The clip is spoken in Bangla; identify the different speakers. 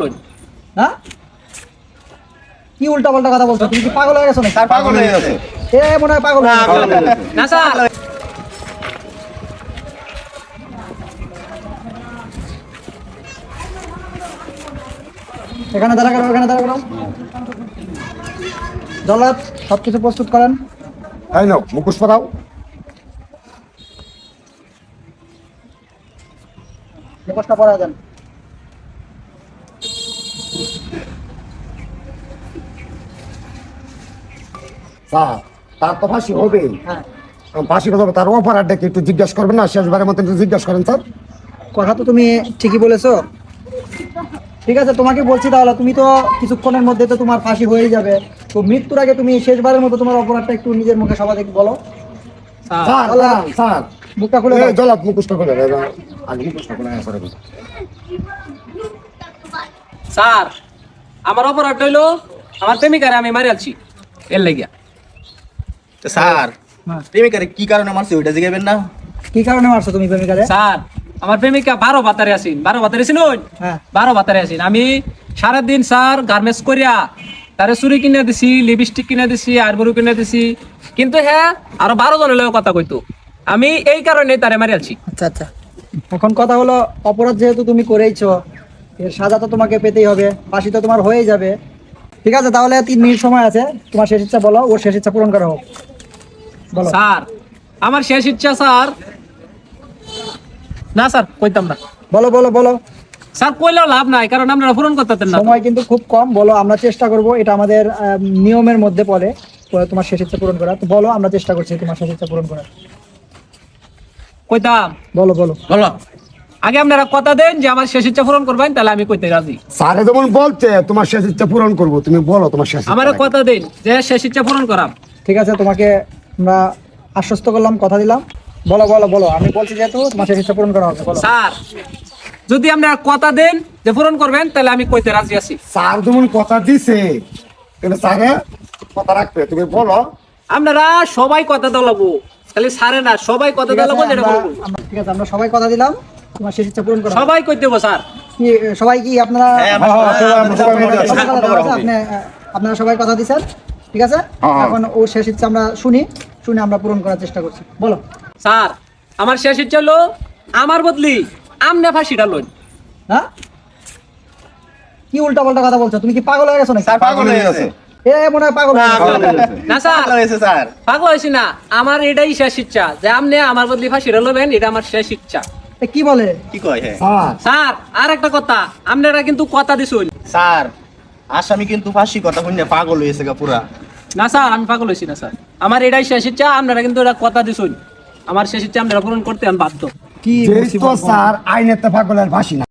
Speaker 1: লই।
Speaker 2: না? কি উল্টা পাল্টা কথা বলছো? তুমি কি পাগল হয়ে গেছো নাকি?
Speaker 3: স্যার পাগল হয়ে গেছে।
Speaker 2: এ মনে হয় পাগল
Speaker 1: না স্যার।
Speaker 2: এখানে দাঁড়া করো এখানে দাঁড়া করো জল্লাদ সব কিছু প্রস্তুত করেন।
Speaker 3: এই নাও মুখোশ পরাও
Speaker 2: মুখোশটা পরা দেন।
Speaker 3: স্যার তার তো ফাঁসি হবে
Speaker 2: হ্যাঁ।
Speaker 3: ফাঁসি হবে তার অফার ডেকে একটু জিজ্ঞাসা করবেন না শেষবারের মতো একটু জিজ্ঞাসা করেন স্যার।
Speaker 2: কথা তো তুমি ঠিকই বলেছ। ঠিক আছে তোমাকে বলছি তাহলে তুমি তো কিছুক্ষণের মধ্যে তো তোমার ফাঁসি হয়ে যাবে। তো মৃত্যুর আগে তুমি শেষবারের মতো তোমার অপরাধটা একটু নিজের মুখে সবাই বলো।
Speaker 1: স্যার
Speaker 3: স্যার
Speaker 2: মুখটা খুলে দাও।
Speaker 3: এই খুলে। আগে মুখোশটা খুলে স্যার
Speaker 1: আমার অপরাধ হইল আমার প্রেমিকারে আমি মারি আলছি এর লাগিয়া।
Speaker 4: স্যার
Speaker 2: হ্যাঁ।
Speaker 4: প্রেমিকারে কি কারণে মারছে ওইটা জিগাবেন না?
Speaker 2: কি কারণে মারছো তুমি প্রেমিকারে?
Speaker 1: স্যার আমার প্রেমিকা বারো বাতারে আছেন। বারো বাতারে আছেন ওই?
Speaker 2: হ্যাঁ।
Speaker 1: বারো বাতারে আছেন। আমি সারাদিন স্যার গার্মেন্টস করিয়া তারে চুরি কিনে দিছি লিপস্টিক কিনে দিছি আরবরু কিনে দিছি। কিন্তু হ্যাঁ আরও বারো জনের লোক কথা কইতো। আমি এই কারণে তারে মারি আলছি
Speaker 2: আচ্ছা আচ্ছা। এখন কথা হলো অপরাধ যেহেতু তুমি করেইছো এর সাজা তো তোমাকে পেতেই হবে ফাঁসি তো তোমার হয়েই যাবে। ঠিক আছে তাহলে তিন মিনিট সময় আছে তোমার শেষ ইচ্ছা বলো ওর শেষ ইচ্ছা পূরণ করা হোক। বলো।
Speaker 1: স্যার আমার শেষ ইচ্ছা স্যার। না স্যার কইতাম না।
Speaker 2: বলো বলো বলো।
Speaker 1: স্যার কইলেও লাভ নাই কারণ আপনারা পূরণ করতেন না।
Speaker 2: সময় কিন্তু খুব কম বলো আমরা চেষ্টা করব এটা আমাদের নিয়মের মধ্যে পড়ে তোমার শেষ ইচ্ছা পূরণ করা। তো বলো আমরা চেষ্টা করছি তোমার শেষ ইচ্ছা পূরণ করার।
Speaker 1: কইতাম।
Speaker 2: বলো বলো।
Speaker 4: বলো।
Speaker 1: আগে আপনারা কথা দেন যে আমার শেষ ইচ্ছা পূরণ করবেন তাহলে আমি কইতে রাজি।
Speaker 3: স্যারে যেমন বলছে তোমার শেষ ইচ্ছা পূরণ করব তুমি বলো তোমার শেষ
Speaker 1: আমার কথা দিন যে শেষ ইচ্ছা পূরণ করাম।
Speaker 2: ঠিক আছে তোমাকে আমরা আশ্বস্ত করলাম কথা দিলাম। বলো বলো বলো আমি বলছি যেহেতু তোমার শেষ ইচ্ছা পূরণ করা হবে বলো।
Speaker 1: স্যার যদি আপনারা কথা দেন যে পূরণ করবেন তাহলে আমি কইতে রাজি আছি।
Speaker 3: স্যার যেমন কথা দিছে কিন্তু স্যারে কথা রাখবে তুমি বলো।
Speaker 1: আপনারা সবাই কথা দেওয়া লাগবো খালি সারে না সবাই কথা
Speaker 2: আছে,
Speaker 1: যেটা বলব।
Speaker 2: ঠিক আছে আমরা সবাই কথা দিলাম। তোমার শেষ ইচ্ছা পূরণ করা।
Speaker 1: সবাই কই দেবো স্যার?
Speaker 2: কি সবাই কি আপনারা আপনারা সবাই কথা ঠিক আছে?
Speaker 3: হ্যাঁ, হ্যাঁ।
Speaker 2: এখন ওর শেষ ইচ্ছা আমরা শুনি। শুনে আমরা পূরণ করার চেষ্টা করছি। বলো।
Speaker 1: স্যার আমার শেষ ইচ্ছা হলো আমার বদলি আমনে ফাঁসিটা লই।
Speaker 2: হ্যাঁ? কি উল্টা পাল্টা কথা বলছো? তুমি কি পাগল হয়ে গেছো নাকি?
Speaker 4: স্যার পাগল হয়ে গেছে।
Speaker 2: এ মনে হয় পাগল
Speaker 1: না স্যার।
Speaker 4: পাগল হয়েছে স্যার।
Speaker 1: পাগল হয়েছি না। আমার এটাই শেষ ইচ্ছা যে আপনি আমার বদলি ফাঁসিটা লবেন এটা আমার শেষ ইচ্ছা।
Speaker 2: কি বলে?
Speaker 4: কি কয় হ্যাঁ
Speaker 3: স্যার।
Speaker 1: আর একটা কথা আপনারা কিন্তু কথা দিছুন।
Speaker 4: স্যার আসামি কিন্তু ফাঁসি কথা শুনে পাগল হয়েছে গা পুরা।
Speaker 1: না স্যার আমি পাগল হয়েছি না স্যার। আমার এটাই শেষ ইচ্ছা আপনারা কিন্তু এটা কথা দিছুন। আমার শেষ ইচ্ছা আপনারা পূরণ করতে আমি বাধ্য।
Speaker 2: কি
Speaker 3: স্যার আইনের তো পাগলের ফাঁসি না।